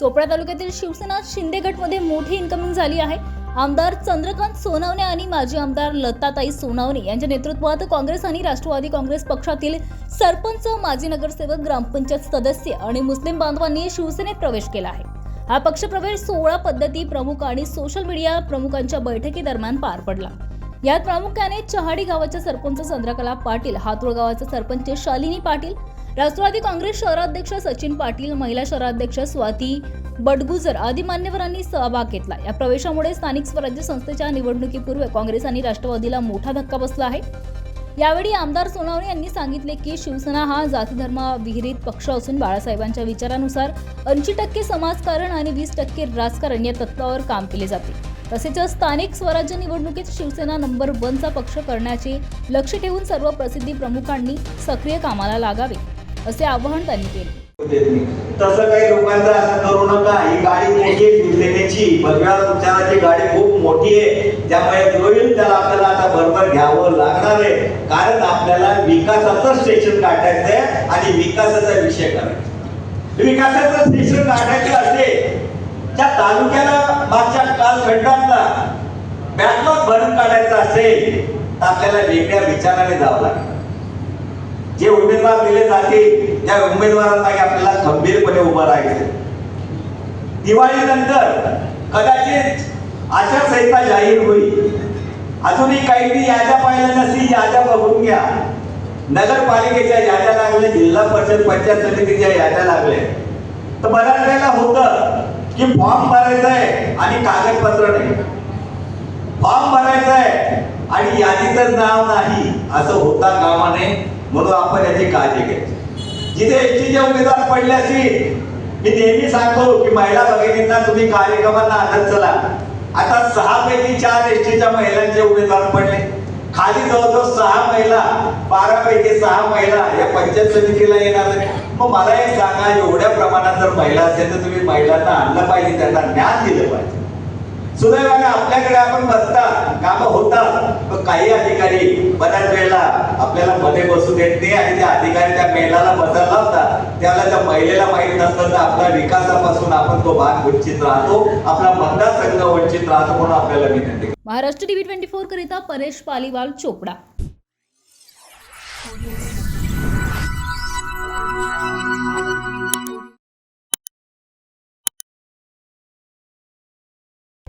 चोपडा तालुक्यातील शिवसेना शिंदे गटमध्ये मोठी इन्कमिंग झाली आहे. आमदार चंद्रकांत सोनवणे आणि माजी आमदार लताताई सोनवणे यांच्या नेतृत्वात काँग्रेस आणि राष्ट्रवादी काँग्रेस पक्षातील सरपंच माजी नगरसेवक ग्रामपंचायत सदस्य आणि मुस्लिम बांधवांनी शिवसेनेत प्रवेश केला आहे. हा पक्षप्रवेश सोहळा पद्धती प्रमुख आणि सोशल मीडिया प्रमुखांच्या बैठकीदरम्यान पार पडला. यात प्रामुख्याने चहाडी गावाच्या सरपंच चंद्रकला पाटील हातुळ गावाचे सरपंच शालिनी पाटील राष्ट्रवादी काँग्रेस शहराध्यक्ष सचिन पाटील महिला शहराध्यक्ष स्वाती बडगुजर आदी मान्यवरांनी सहभाग घेतला. या प्रवेशामुळे स्थानिक स्वराज्य संस्थेच्या निवडणुकीपूर्वी काँग्रेस आणि राष्ट्रवादीला मोठा धक्का बसला आहे. यावेळी आमदार सोनावणे यांनी सांगितले की शिवसेना हा जातीधर्म विहिरीत पक्ष असून बाळासाहेबांच्या विचारानुसार ऐंशी टक्के समाजकारण आणि वीस टक्के राजकारण या तत्वावर काम केले जाते. तसेच स्थानिक स्वराज्य निवडणुकीत शिवसेना नंबर वनचा पक्ष करण्याचे लक्ष ठेवून सर्व प्रसिद्धी प्रमुखांनी सक्रिय कामाला लागावे. असे आवाहन त्यांनी केले. तसं काही लोकांचं असं करू नका. ही गाडी मोठी शिवसेनेची भगव्या गाडी खूप मोठी आहे. त्यामुळे होईल त्याला आपल्याला आता भरभर घ्यावं लागणार आहे. कारण आपल्याला विकासाचं स्टेशन काढायचं आहे आणि विकासाचा विषय करायचा विकासाचं स्टेशन काढायचं असेल त्या तालुक्याला मागच्या कालखंडातला बॅकलॉग भरून काढायचा असेल तर आपल्याला वेगळ्या विचाराने जावं लागेल. जे उमेदवार दिले जातील त्या उमेदवारांमागे आपल्याला खंबीरपणे उभं राहायचं दिवाळीनंतर कदाचित आचारसंहिता जाहीर होईल. अजूनही काही ती याद्या पाहिल्या नसतील याद्या बघून घ्या. नगरपालिकेच्या याद्या लागल्या जिल्हा परिषद पंचायत समितीच्या याद्या लागल्या. तर बऱ्याच वेळेला होतं की फॉर्म भरायचा आहे आणि कागदपत्र नाही. फॉर्म भरायचा आहे आणि यादीचं नाव नाही असं होता कामा नये. म्हणून आपण याची काळजी घ्यायची. जिथे एसटीचे उमेदवार पडले असतील मी नेहमी सांगतो की महिला भगिनींना तुम्ही कार्यक्रमांना आनंद चला. आता सहा पैकी चार एसटीच्या महिलांचे उमेदवार पडले. खाली जवळजवळ सहा महिला बारा पैकी सहा महिला या पंचायत समितीला येणार नाही मग मला एक सांगा एवढ्या प्रमाणात जर महिला असेल तर तुम्ही महिलांना आणलं पाहिजे त्यांना ज्ञान दिलं पाहिजे. सुदैवाने आपल्याकडे आपण बसता काम होतात पण काही अधिकारी बऱ्याच वेळेला आपल्याला मध्ये बसू देत नाही आणि त्या अधिकारी त्या महिलाला बदल लावतात. त्याला त्या महिलेला माहीत नसतं तर आपल्या विकासापासून आपण तो भाग वंचित राहतो आपला मतदारसंघ वंचित राहतो म्हणून आपल्याला विनंती महाराष्ट्र टीव्ही ट्वेंटी फोर करिता परेश पालीवाल चोपडा.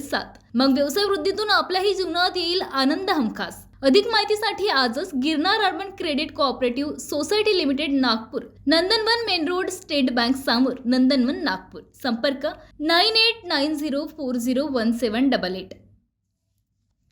साथ मग व्यवसाय वृद्धीतून आपल्याही जीवनात येईल आनंद हमखास. अधिक माहितीसाठी आजच Girnar urban credit cooperative society limited Nagpur Nandanvan main road state bank समोर नंदनवन नागपूर. संपर्क nine eight nine zero four zero one seven double eight.